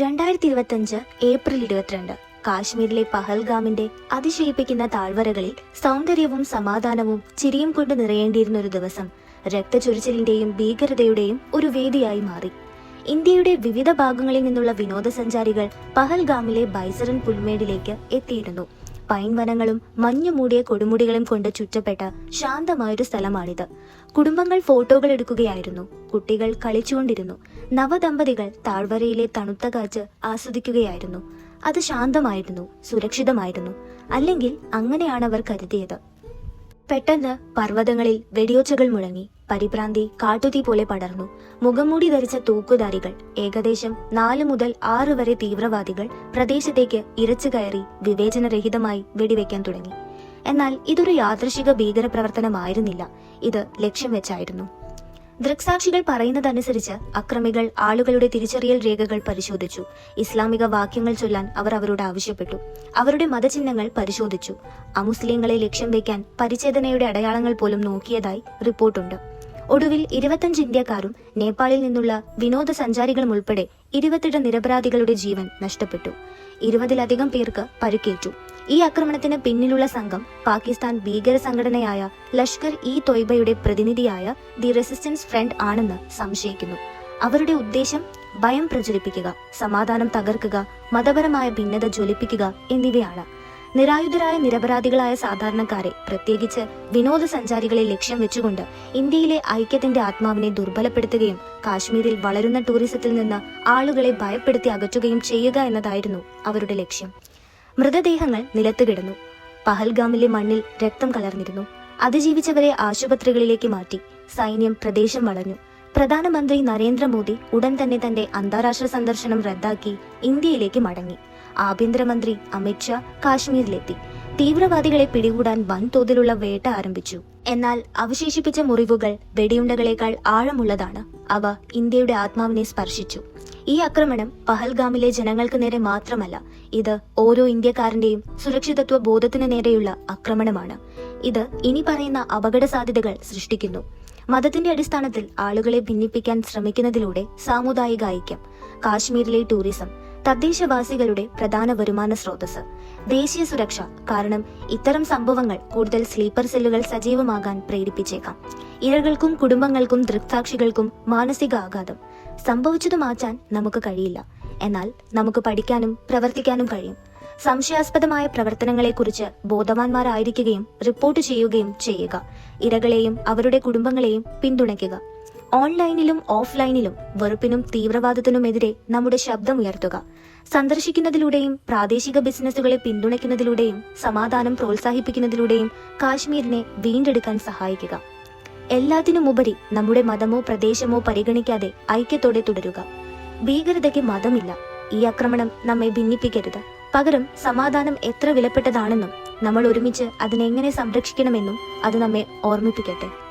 രണ്ടായിരത്തി ഇരുപത്തിയഞ്ച് ഏപ്രിൽ ഇരുപത്തിരണ്ട് കാശ്മീരിലെ പഹൽഗാമിന്റെ അതിശയിപ്പിക്കുന്ന താഴ്വരകളിൽ സൗന്ദര്യവും സമാധാനവും ചിരിയും കൊണ്ട് നിറയേണ്ടിയിരുന്ന ഒരു ദിവസം രക്തചൊരിച്ചിലിന്റെയും ഭീകരതയുടെയും ഒരു വേദിയായി മാറി. ഇന്ത്യയുടെ വിവിധ ഭാഗങ്ങളിൽ നിന്നുള്ള വിനോദസഞ്ചാരികൾ പഹൽഗാമിലെ ബൈസറൻ പുൽമേടിലേക്ക് എത്തിയിരുന്നു. പൈൻ വനങ്ങളും മഞ്ഞു മൂടിയ കൊടുമുടികളും കൊണ്ട് ചുറ്റപ്പെട്ട ശാന്തമായൊരു സ്ഥലമാണിത്. കുടുംബങ്ങൾ ഫോട്ടോകൾ എടുക്കുകയായിരുന്നു. കുട്ടികൾ കളിച്ചുകൊണ്ടിരുന്നു. നവദമ്പതികൾ താഴ്വരയിലെ തണുത്ത കാറ്റ് ആസ്വദിക്കുകയായിരുന്നു. അത് ശാന്തമായിരുന്നു സുരക്ഷിതമായിരുന്നു. അല്ലെങ്കിൽ അങ്ങനെയാണ് അവർ കരുതിയത്. പെട്ടെന്ന് പർവതങ്ങളിൽ വെടിയോച്ചകൾ മുഴങ്ങി. പരിഭ്രാന്തി കാട്ടുതീ പോലെ പടർന്നു. മുഖംമൂടി ധരിച്ച തൂക്കുധാരികൾ ഏകദേശം നാല് മുതൽ ആറ് വരെ തീവ്രവാദികൾ പ്രദേശത്തേക്ക് ഇരച്ചു കയറി വിവേചനരഹിതമായി വെടിവെക്കാൻ തുടങ്ങി. എന്നാൽ ഇതൊരു യാദൃശിക ഭീകരപ്രവർത്തനമായിരുന്നില്ല. ഇത് ലക്ഷ്യം വെച്ചായിരുന്നു. ദൃക്സാക്ഷികൾ പറയുന്നതനുസരിച്ച് അക്രമികൾ ആളുകളുടെ തിരിച്ചറിയൽ രേഖകൾ പരിശോധിച്ചു. ഇസ്ലാമിക വാക്യങ്ങൾ ചൊല്ലാൻ അവർ അവരോട് ആവശ്യപ്പെട്ടു. അവരുടെ മതചിഹ്നങ്ങൾ പരിശോധിച്ചു. അമുസ്ലിങ്ങളെ ലക്ഷ്യം വയ്ക്കാൻ പരിചേതനയുടെ അടയാളങ്ങൾ പോലും നോക്കിയതായി റിപ്പോർട്ടുണ്ട്. ഒടുവിൽ ഇരുപത്തഞ്ച് ഇന്ത്യക്കാരും നേപ്പാളിൽ നിന്നുള്ള വിനോദസഞ്ചാരികളും ഉൾപ്പെടെ ഇരുപത്തിയെട്ട് നിരപരാധികളുടെ ജീവൻ നഷ്ടപ്പെട്ടു. ഇരുപതിലധികം പേർക്ക് പരുക്കേറ്റു. ഈ ആക്രമണത്തിന് പിന്നിലുള്ള സംഘം പാകിസ്ഥാൻ ഭീകര സംഘടനയായ ലഷ്കർ ഇ തൊയ്ബയുടെ പ്രതിനിധിയായ ദി റെസിസ്റ്റൻസ് ഫ്രണ്ട് ആണെന്ന് സംശയിക്കുന്നു. അവരുടെ ഉദ്ദേശം ഭയം പ്രചരിപ്പിക്കുക സമാധാനം തകർക്കുക മതപരമായ ഭിന്നത ജ്വലിപ്പിക്കുക എന്നിവയാണ്. നിരായുധരായ നിരപരാധികളായ സാധാരണക്കാരെ പ്രത്യേകിച്ച് വിനോദസഞ്ചാരികളെ ലക്ഷ്യം വെച്ചുകൊണ്ട് ഇന്ത്യയിലെ ഐക്യത്തിന്റെ ആത്മാവിനെ ദുർബലപ്പെടുത്തുകയും കാശ്മീരിൽ വളരുന്ന ടൂറിസത്തിൽ നിന്ന് ആളുകളെ ഭയപ്പെടുത്തി അകറ്റുകയും ചെയ്യുക എന്നതായിരുന്നു അവരുടെ ലക്ഷ്യം. മൃതദേഹങ്ങൾ നിലത്ത് കിടന്നു. പഹൽഗാമിലെ മണ്ണിൽ രക്തം കലർന്നിരുന്നു. അതിജീവിച്ചവരെ ആശുപത്രികളിലേക്ക് മാറ്റി സൈന്യം പ്രദേശം വളഞ്ഞു. പ്രധാനമന്ത്രി നരേന്ദ്രമോദി ഉടൻ തന്നെ തന്റെ അന്താരാഷ്ട്ര സന്ദർശനം റദ്ദാക്കി ഇന്ത്യയിലേക്ക് മടങ്ങി. ആഭ്യന്തരമന്ത്രി അമിത്ഷാ കാശ്മീരിലെത്തി. തീവ്രവാദികളെ പിടികൂടാൻ വൻതോതിലുള്ള വേട്ട ആരംഭിച്ചു. എന്നാൽ അവശേഷിപ്പിച്ച മുറിവുകൾ വെടിയുണ്ടകളേക്കാൾ ആഴമുള്ളതാണ്. അവ ഇന്ത്യയുടെ ആത്മാവിനെ സ്പർശിച്ചു. ഈ ആക്രമണം പഹൽഗാമിലെ ജനങ്ങൾക്ക് നേരെ മാത്രമല്ല ഇത് ഓരോ ഇന്ത്യക്കാരന്റെയും സുരക്ഷിതത്വ ബോധത്തിന് നേരെയുള്ള ആക്രമണമാണ്. ഇത് ഇനി പറയുന്ന അപകട സാധ്യതകൾ സൃഷ്ടിക്കുന്നു. മതത്തിന്റെ അടിസ്ഥാനത്തിൽ ആളുകളെ ഭിന്നിപ്പിക്കാൻ ശ്രമിക്കുന്നതിലൂടെ സാമുദായിക ഐക്യം കാശ്മീരിലെ ടൂറിസം തദ്ദേശവാസികളുടെ പ്രധാന വരുമാന സ്രോതസ് ദേശീയ സുരക്ഷ കാരണം ഇത്തരം സംഭവങ്ങൾ കൂടുതൽ സ്ലീപ്പർ സെല്ലുകൾ സജീവമാകാൻ പ്രേരിപ്പിച്ചേക്കാം. ഇരകൾക്കും കുടുംബങ്ങൾക്കും ദൃക്സാക്ഷികൾക്കും മാനസിക ആഘാതം. സംഭവിച്ചത് മാറ്റാൻ നമുക്ക് കഴിയില്ല. എന്നാൽ നമുക്ക് പഠിക്കാനും പ്രവർത്തിക്കാനും കഴിയും. സംശയാസ്പദമായ പ്രവർത്തനങ്ങളെക്കുറിച്ച് ബോധവാന്മാരായിരിക്കുകയും റിപ്പോർട്ട് ചെയ്യുകയും ചെയ്യുക. ഇരകളെയും അവരുടെ കുടുംബങ്ങളെയും പിന്തുണയ്ക്കുക. ഓൺലൈനിലും ഓഫ്ലൈനിലും വെറുപ്പിനും തീവ്രവാദത്തിനുമെതിരെ നമ്മുടെ ശബ്ദമുയർത്തുക. സന്ദർശിക്കുന്നതിലൂടെയും പ്രാദേശിക ബിസിനസ്സുകളെ പിന്തുണയ്ക്കുന്നതിലൂടെയും സമാധാനം പ്രോത്സാഹിപ്പിക്കുന്നതിലൂടെയും കാശ്മീരിനെ വീണ്ടെടുക്കാൻ സഹായിക്കുക. എല്ലാത്തിനുമുപരി നമ്മുടെ മതമോ പ്രദേശമോ പരിഗണിക്കാതെ ഐക്യത്തോടെ തുടരുക. ഭീകരതയ്ക്ക് മതമില്ല. ഈ ആക്രമണം നമ്മെ ഭിന്നിപ്പിക്കരുത്. പകരം സമാധാനം എത്ര വിലപ്പെട്ടതാണെന്നും നമ്മൾ ഒരുമിച്ച് അതിനെങ്ങനെ സംരക്ഷിക്കണമെന്നും അത് നമ്മെ ഓർമ്മിപ്പിക്കട്ടെ.